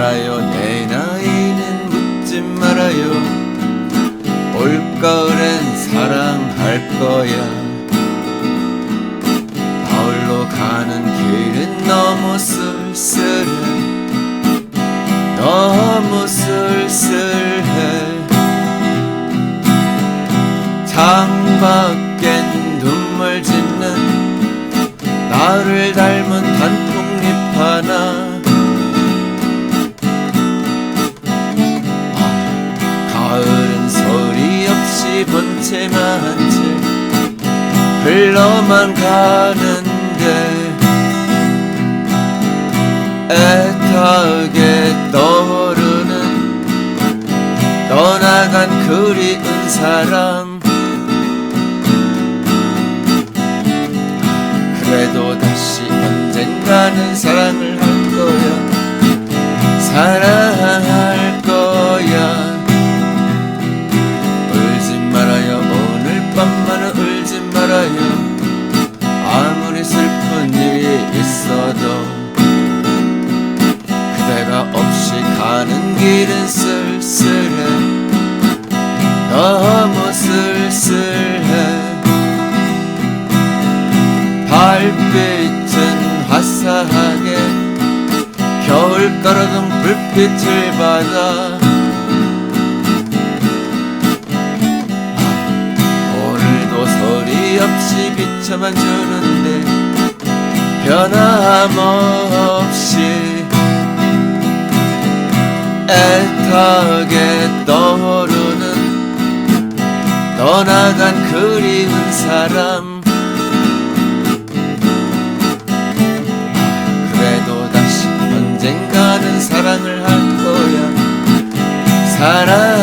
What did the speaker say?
말아요. 내 나이는 묻지 말아요. 올가을엔 사랑할 거야. 가을로 가는 길은 너무 쓸쓸해. 너무 쓸쓸해. 창밖엔 눈물 짓는 나를 채 흘러만 가는데 애타게 떠오르는 떠나간 그리운 사람. 그래도 다시 언젠가는 사랑을 할 거야. 사랑 밤만은 울지 말아요. 아무리 슬픈 일이 있어도 그대가 없이 가는 길은 쓸쓸해. 너무 쓸쓸해. 달빛은 화사하게 겨울 떨어든 불빛을 받아 없이 비춰만 주는데 변함없이 애타게 떠오르는 떠나간 그리운 사람. 그래도 다시 언젠가는 사랑을 할 거야. 사랑